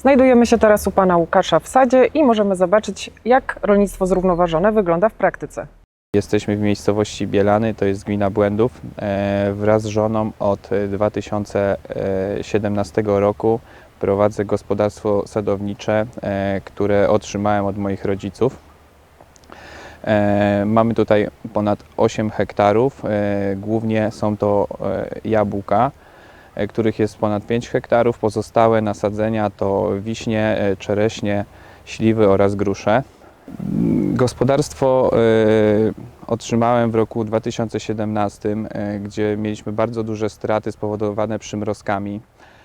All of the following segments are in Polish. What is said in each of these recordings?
Znajdujemy się teraz u pana Łukasza w sadzie i możemy zobaczyć, jak rolnictwo zrównoważone wygląda w praktyce. Jesteśmy w miejscowości Bielany, to jest gmina Błędów. E, Wraz z żoną od e, 2017 roku prowadzę gospodarstwo sadownicze, e, które otrzymałem od moich rodziców. E, Mamy tutaj ponad 8 hektarów. E, Głównie są to e, jabłka, e, których jest ponad 5 hektarów. Pozostałe nasadzenia to wiśnie, e, czereśnie, śliwy oraz grusze. Gospodarstwo e, otrzymałem w roku 2017, e, gdzie mieliśmy bardzo duże straty spowodowane przymrozkami,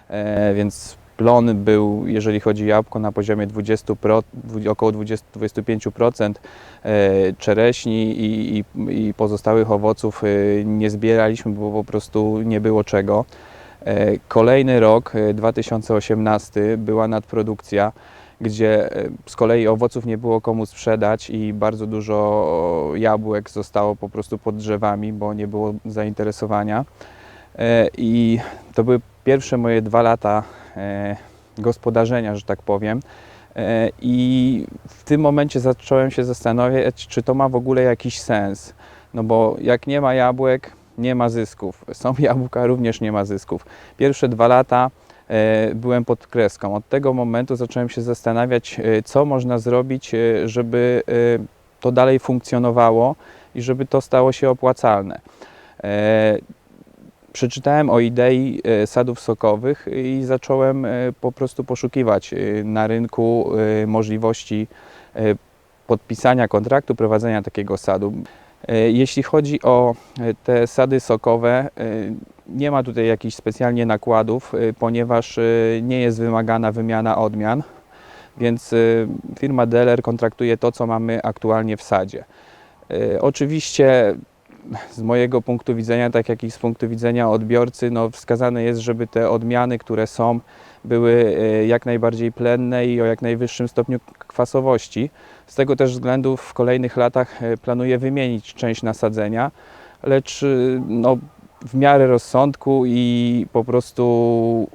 e, więc plon był, jeżeli chodzi o jabłko, na poziomie 20 pro, około 20-25%. E, Czereśni i, i, i pozostałych owoców e, nie zbieraliśmy, bo po prostu nie było czego. E, Kolejny rok, e, 2018, była nadprodukcja gdzie e, z kolei owoców nie było komu sprzedać i bardzo dużo jabłek zostało po prostu pod drzewami, bo nie było zainteresowania. E, I to były pierwsze moje dwa lata e, gospodarzenia, że tak powiem. E, I w tym momencie zacząłem się zastanawiać, czy to ma w ogóle jakiś sens. No bo jak nie ma jabłek, nie ma zysków. Są jabłka, również nie ma zysków. Pierwsze dwa lata e, byłem pod kreską. Od tego momentu zacząłem się zastanawiać, e, co można zrobić, e, żeby to dalej funkcjonowało i żeby to stało się opłacalne. Przeczytałem o idei sadów sokowych i zacząłem po prostu poszukiwać na rynku możliwości podpisania kontraktu, prowadzenia takiego sadu. E, Jeśli chodzi o e, te sady sokowe, e, nie ma tutaj jakichś specjalnie nakładów, ponieważ nie jest wymagana wymiana odmian, więc firma Deller kontraktuje to, co mamy aktualnie w sadzie. Oczywiście z mojego punktu widzenia, tak jak i z punktu widzenia odbiorcy, no wskazane jest, żeby te odmiany, które są, były e, jak najbardziej plenne i o jak najwyższym stopniu kwasowości. Z tego też względu w kolejnych latach e, planuję wymienić część nasadzenia, lecz e, no, w miarę rozsądku i po prostu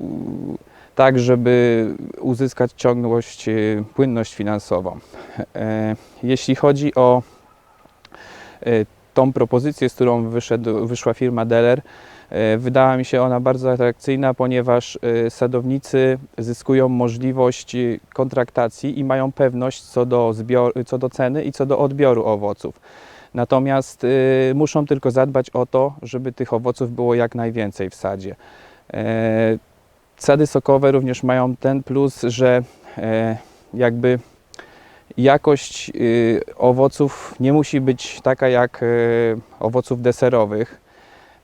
tak, żeby uzyskać ciągłość, płynność finansową. Jeśli chodzi o tą propozycję, z którą wyszedł, wyszła firma Deller, e, wydała mi się ona bardzo atrakcyjna, ponieważ e, sadownicy zyskują możliwość e, kontraktacji i mają pewność co do, co do ceny i co do odbioru owoców. Natomiast muszą tylko zadbać o to, żeby tych owoców było jak najwięcej w sadzie. Sady sokowe również mają ten plus, że jakby jakość y, owoców nie musi być taka jak y, owoców deserowych.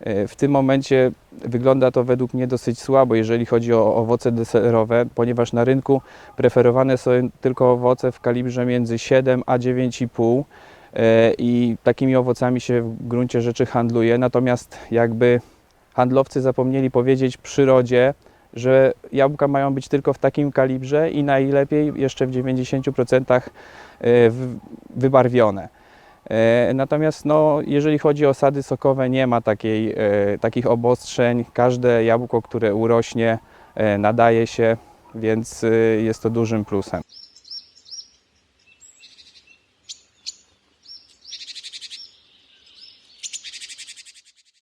Y, W tym momencie wygląda to według mnie dosyć słabo, jeżeli chodzi o owoce deserowe, ponieważ na rynku preferowane są tylko owoce w kalibrze między 7 a 9,5 y, i takimi owocami się w gruncie rzeczy handluje. Natomiast jakby handlowcy zapomnieli powiedzieć przyrodzie, że jabłka mają być tylko w takim kalibrze i najlepiej jeszcze w 90% e, wybarwione. E, Natomiast no, jeżeli chodzi o sady sokowe, nie ma takiej, e, takich obostrzeń. Każde jabłko, które urośnie, nadaje się, więc jest to dużym plusem.